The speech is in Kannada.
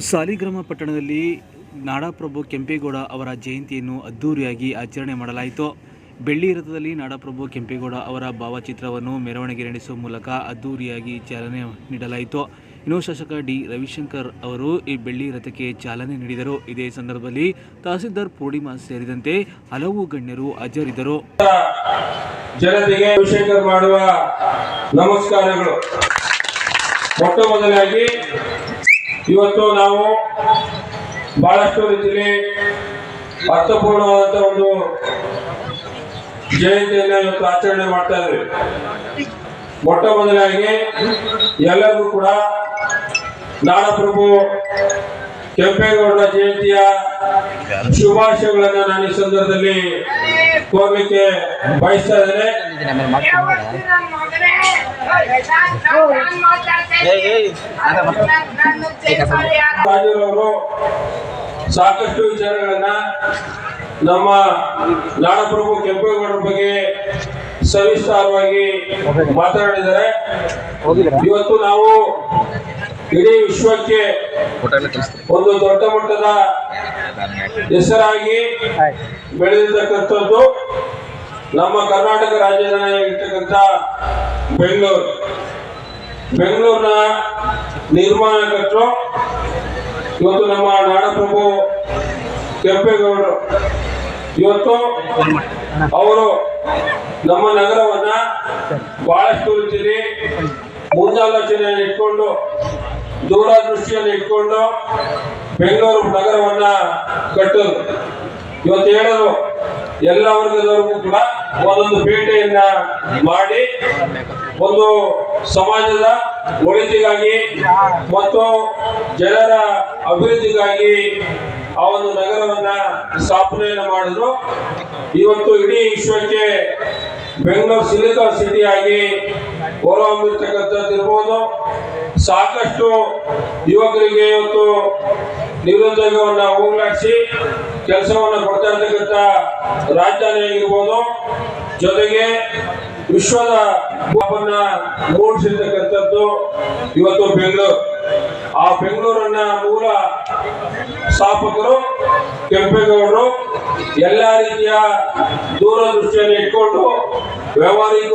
ಸಾಲಿಗ್ರಾಮ ಪಟ್ಟಣದಲ್ಲಿ ನಾಡಪ್ರಭು ಕೆಂಪೇಗೌಡ ಅವರ ಜಯಂತಿಯನ್ನು ಅದ್ದೂರಿಯಾಗಿ ಆಚರಣೆ ಮಾಡಲಾಯಿತು. ಬೆಳ್ಳಿ ರಥದಲ್ಲಿ ನಾಡಪ್ರಭು ಕೆಂಪೇಗೌಡ ಅವರ ಭಾವಚಿತ್ರವನ್ನು ಮೆರವಣಿಗೆ ನಡೆಸುವ ಮೂಲಕ ಅದ್ದೂರಿಯಾಗಿ ಚಾಲನೆ ನೀಡಲಾಯಿತು. ಇನ್ನು ಶಾಸಕ ಡಿ. ರವಿಶಂಕರ್ ಅವರು ಈ ಬೆಳ್ಳಿ ರಥಕ್ಕೆ ಚಾಲನೆ ನೀಡಿದರು. ಇದೇ ಸಂದರ್ಭದಲ್ಲಿ ತಹಸೀಲ್ದಾರ್ ಪೂರ್ಣಿಮಾ ಸೇರಿದಂತೆ ಹಲವು ಗಣ್ಯರು ಹಾಜರಿದ್ದರು. ಜನತೆಗೆ ರವಿಶಂಕರ್ ಮಾಡುವ ನಮಸ್ಕಾರಗಳು. ಮೊಟ್ಟ ಮೊದಲಾಗಿ ಇವತ್ತು ನಾವು ಬಹಳಷ್ಟು ರೀತಿಯಲ್ಲಿ ಅರ್ಥಪೂರ್ಣವಾದಂಥ ಒಂದು ಜಯಂತಿಯನ್ನು ಇವತ್ತು ಆಚರಣೆ ಮಾಡ್ತಾ ಇದ್ದೀವಿ ಮೊಟ್ಟ ಮೊದಲಾಗಿ ಎಲ್ಲರಿಗೂ ಕೂಡ ನಾಡಪ್ರಭು ಕೆಂಪೇಗೌಡ ಜಯಂತಿಯ ಶುಭಾಶಯಗಳನ್ನು ನಾನು ಈ ಸಂದರ್ಭದಲ್ಲಿ ಕೋರ್ಲಿಕ್ಕೆ ಬಯಸ್ತಾ ಇದ್ದೇನೆ. ಸಾಕಷ್ಟು ವಿಚಾರಗಳನ್ನ ನಮ್ಮ ನಾಡಪ್ರಭು ಕೆಂಪೇಗೌಡರ ಬಗ್ಗೆ ಸವಿಸ್ತಾರವಾಗಿ ಮಾತನಾಡಿದ್ದಾರೆ ಇವತ್ತು ನಾವು ಇಡೀ ವಿಶ್ವಕ್ಕೆ ಒಂದು ದೊಡ್ಡ ಮಟ್ಟದ ಹೆಸರಾಗಿ ಬೆಳೆದಿರ್ತಕ್ಕಂಥದ್ದು ನಮ್ಮ ಕರ್ನಾಟಕ ರಾಜಧಾನಿಯಾಗಿರ್ತಕ್ಕಂಥ ಬೆಂಗಳೂರು. ಬೆಂಗಳೂರಿನ ನಿರ್ಮಾಣಕರ್ತರು ಇವತ್ತು ನಮ್ಮ ನಾಡಪ್ರಭು ಕೆಂಪೇಗೌಡರು. ಇವತ್ತು ಅವರು ನಮ್ಮ ನಗರವನ್ನ ಬಹಳಷ್ಟು ರೀತಿಯಲ್ಲಿ ಮುಂದಾಲೋಚನೆಯನ್ನು ಇಟ್ಕೊಂಡು ದೂರದೃಷ್ಟಿಯನ್ನು ಇಟ್ಕೊಂಡು ಬೆಂಗಳೂರು ನಗರವನ್ನ ಕಟ್ಟೋದು. ಇವತ್ತು ಹೇಳೋದು ಎಲ್ಲ ವರ್ಗದವರಿಗೂ ಕೂಡ ಒಂದೊಂದು ಪೇಟೆಯನ್ನ ಮಾಡಿ, ಒಂದು ಸಮಾಜದ ಒಳಿತಿಗಾಗಿ ಮತ್ತು ಜನರ ಅಭಿವೃದ್ಧಿಗಾಗಿ ಆ ಒಂದು ನಗರವನ್ನ ಸ್ಥಾಪನೆಯನ್ನು ಮಾಡಿದ್ರು. ಇವತ್ತು ಇಡೀ ವಿಶ್ವಕ್ಕೆ ಬೆಂಗಳೂರು ಸಿಲಿಕಾನ್ ಸಿಟಿಯಾಗಿ ಆಗಿ ಹೊರಹೊಮ್ಮಿರ್ತಕ್ಕಂಥದ್ದು ಇರ್ಬೋದು. ಸಾಕಷ್ಟು ಯುವಕರಿಗೆ ಇವತ್ತು ನಿರುದ್ಯೋಗವನ್ನು ಹೋಗ್ಲಾಡಿಸಿ ಕೆಲಸವನ್ನು ಕೊಡ್ತಾ ಇರ್ತಕ್ಕಂಥ ರಾಜಧಾನಿ ಜೊತೆಗೆ ವಿಶ್ವದ ಮೂಡಿಸಿರ್ತಕ್ಕಂಥದ್ದು ಇವತ್ತು ಬೆಂಗಳೂರು. ಆ ಬೆಂಗಳೂರನ್ನ ಮೂಲ ಸ್ಥಾಪಕರು ಕೆಂಪೇಗೌಡರು. ಎಲ್ಲ ರೀತಿಯ ದೂರದೃಷ್ಟಿಯನ್ನು ಇಟ್ಕೊಂಡು ವ್ಯವಹಾರಿಕವಾಗಿ